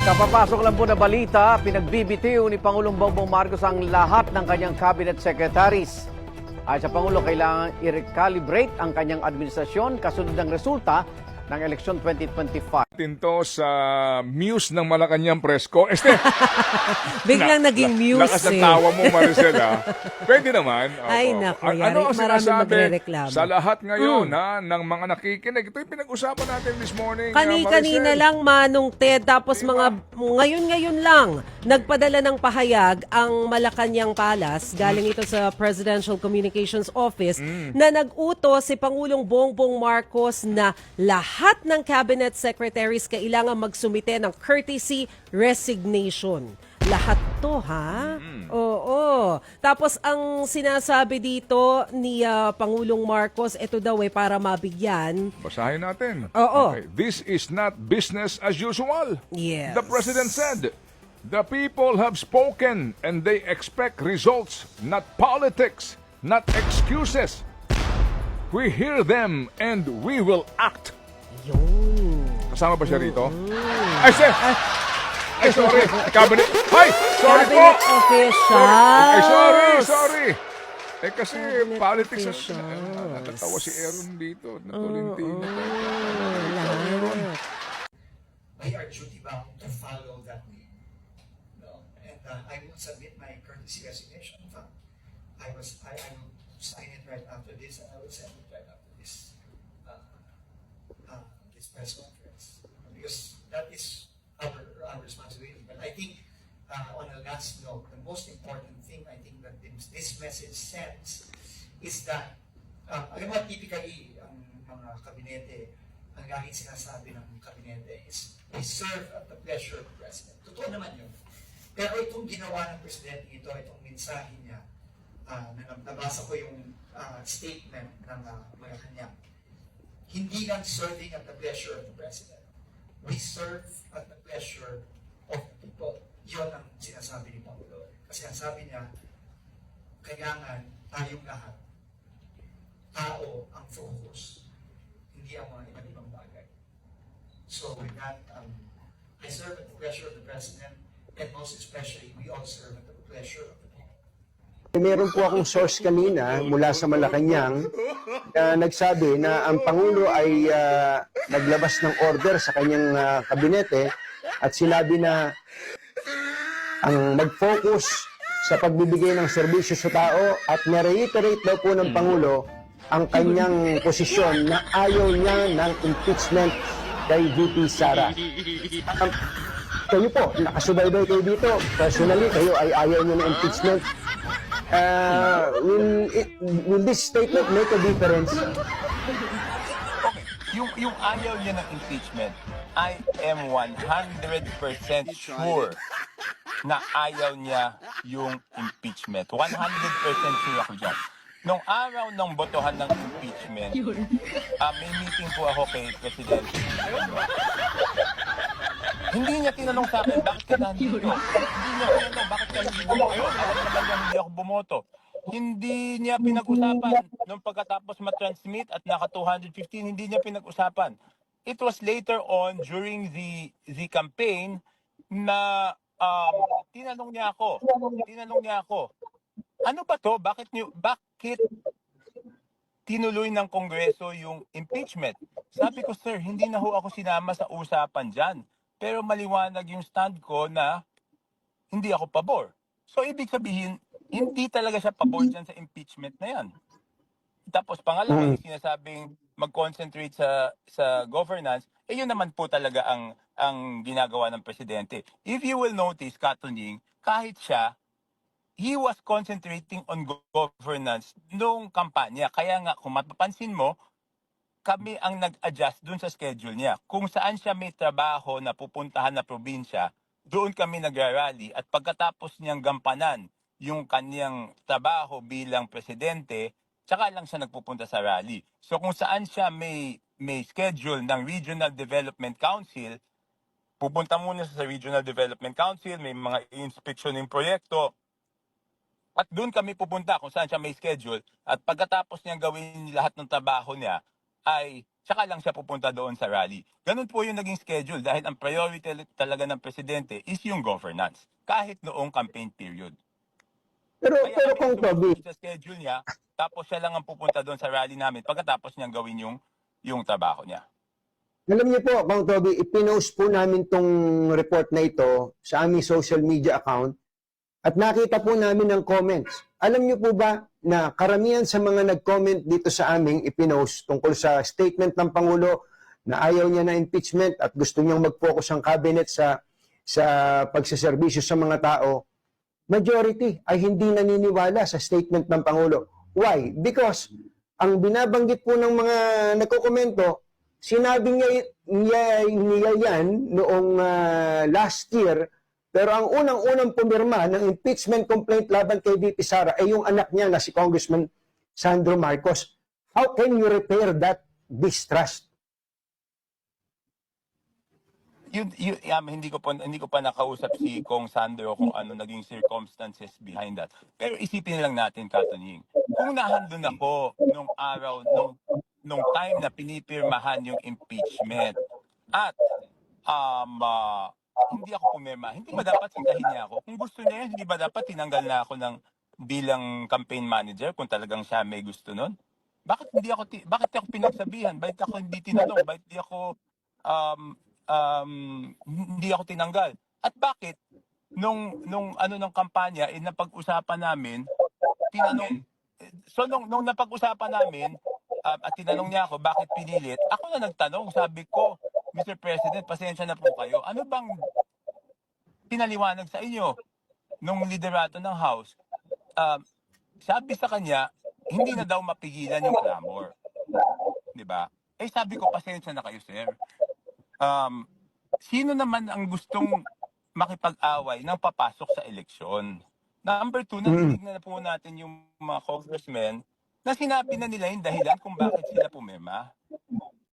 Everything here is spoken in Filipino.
Kapapasok lang po na balita, pinagbibitiw ni Pangulong Bongbong Marcos ang lahat ng kanyang cabinet secretaries. Ay sa Pangulo, kailangan i-recalibrate ang kanyang administrasyon kasunod ng resulta ng eleksyon 2025. Tinto sa Muse ng Malacanang Presko. Este, Biglang na- naging la- muse Lakas ng eh. tawa mo, Maricel, ha? Pwede naman. Opo. Ay, naku, yari. Ano ang sinasabi sa lahat ngayon, Mm. ha, ng mga nakikinig? Ito yung pinag-usapan natin this morning, Kani uh, kanina Maricel. lang Manong Ted tapos mga ngayon-ngayon lang nagpadala ng pahayag ang Malacanang Palace galing ito sa Presidential Communications Office Mm. na nag-utos si Pangulong Bongbong Marcos na lahat ng cabinet secretaries kailangan magsumite ng courtesy resignation. Lahat to, ha? Mm. Oo. Tapos ang sinasabi dito ni ah, Pangulong Marcos, ito daw eh para mabigyan. Basahin natin. Oo. Okay. This is not business as usual. Yes. The President said, The people have spoken and they expect results, not politics, not excuses. We hear them and we will act. Yun. Kasama ba siya rito? Ay, sir! Ay, sorry! Cabinet! Ay! Sorry po! Cabinet officials. Ay, sorry! Sorry! Eh kasi Cabinet politics sa... officials. Natatawa si Aaron dito. Natulintino. Lahat. we are duty bound to follow that lead. No? And uh, I will submit my courtesy resignation. In fact, I was I, I will sign it right after this, and I will send it right after this uh, this press conference because that is our our responsibility. But I think uh, on a last note, the most important thing I think that this, message sends is that uh, alam mo, typically, ang mga kabinete, ang laging sinasabi ng kabinete is, we serve at the pleasure of the President. Totoo naman yun. Pero itong ginawa ng Presidente ito, itong mensahe niya, uh, na nabasa ko yung ah, statement ng uh, Malacanang, hindi lang serving at the pleasure of the President. We serve at the pleasure of the people. Yun ang sinasabi ni Pangulo. Kasi ang sabi niya, kailangan tayong lahat, tao ang focus, hindi ang mga iba't ibang bagay. So with that, um, I serve at the pleasure of the President, and most especially, we all serve at the pleasure of the. Meron po akong source kanina mula sa Malacanang na nagsabi na ang Pangulo ay ah, naglabas ng order sa kanyang ah, kabinete at sinabi na ang mag-focus sa pagbibigay ng serbisyo sa tao at na-reiterate daw po ng Pangulo ang kanyang posisyon na ayaw niya ng impeachment kay VP Sara. Um, kayo po, nakasubaybay kayo dito. Personally, kayo ay ayaw niyo ng impeachment. Uh, will, it, will this statement make a difference? yung yung ayaw niya ng impeachment, I am 100% sure na ayaw niya yung impeachment. 100% sure ako dyan. Nung araw ng botohan ng impeachment, ah, may meeting po ako kay President. Hindi niya tinanong sa akin, bakit ka nandito? Hindi niya tinanong, bakit ka hindi bumoto? Alam naman niya hindi ako bumoto. Hindi niya pinag-usapan nung pagkatapos ma-transmit at naka 215, hindi niya pinag-usapan. It was later on during the the campaign na um, tinanong niya ako. Tinanong niya ako, ano ba to? Bakit niyo bakit tinuloy ng Kongreso yung impeachment. Sabi ko, sir, hindi na ho ako sinama sa usapan dyan. Pero maliwanag yung stand ko na hindi ako pabor. So, ibig sabihin, hindi talaga siya pabor dyan sa impeachment na yan. Tapos pangalawa, yung sinasabing mag-concentrate sa sa governance, eh yun naman po talaga ang ang ginagawa ng presidente. If you will notice, Katunying, kahit siya, he was concentrating on go- governance nung kampanya. Kaya nga, kung mapapansin mo, kami ang nag-adjust dun sa schedule niya. Kung saan siya may trabaho na pupuntahan na probinsya, doon kami nagrarally at pagkatapos niyang gampanan yung kanyang trabaho bilang presidente, tsaka lang siya nagpupunta sa rally. So kung saan siya may may schedule ng Regional Development Council, pupunta muna siya sa Regional Development Council, may mga inspection ng proyekto, at doon kami pupunta kung saan siya may schedule. At pagkatapos niyang gawin lahat ng trabaho niya, ay Tsaka lang siya pupunta doon sa rally. Ganun po yung naging schedule dahil ang priority tal- talaga ng presidente is yung governance. Kahit noong campaign period. Pero, Kaya pero kung sumunod sa schedule niya, tapos siya lang ang pupunta doon sa rally namin pagkatapos niyang gawin yung, yung trabaho niya. Alam niyo po, Kang Toby, ipinost po namin tong report na ito sa aming social media account at nakita po namin ng comments. Alam niyo po ba na karamihan sa mga nag-comment dito sa aming ipinost tungkol sa statement ng Pangulo na ayaw niya na impeachment at gusto niyang mag-focus ang cabinet sa sa pagsaserbisyo sa mga tao, majority ay hindi naniniwala sa statement ng Pangulo. Why? Because ang binabanggit po ng mga nagkokomento, sinabi niya, niya, niya yan noong ah, last year, pero ang unang-unang pumirma ng impeachment complaint laban kay VP Sara ay yung anak niya na si Congressman Sandro Marcos. How can you repair that distrust? Yun, yun, um, hindi ko pa hindi ko pa nakausap si Kong Sandro kung ano naging circumstances behind that. Pero isipin lang natin, Katunying, kung nahandun ako nung araw, nung, nung time na pinipirmahan yung impeachment at um, ah, hindi ako pumirma, hindi ba dapat sindahin niya ako? Kung gusto niya, hindi ba dapat tinanggal na ako ng bilang campaign manager kung talagang siya may gusto nun? Bakit hindi ako bakit ako pinagsabihan? Bakit ako hindi tinanong? Bakit hindi ako um, um, hindi ako tinanggal? At bakit nung nung ano ng kampanya eh napag-usapan namin tinanong so nung nung napag-usapan namin um, at tinanong niya ako bakit pinilit ako na nagtanong sabi ko Mr. President pasensya na po kayo ano bang pinaliwanag sa inyo nung liderato ng House um, sabi sa kanya hindi na daw mapigilan yung clamor 'di ba eh sabi ko pasensya na kayo sir um, sino naman ang gustong makipag-away ng papasok sa eleksyon? Number two, narinig na po natin yung mga congressmen na sinabi na nila yung dahilan kung bakit sila pumirma.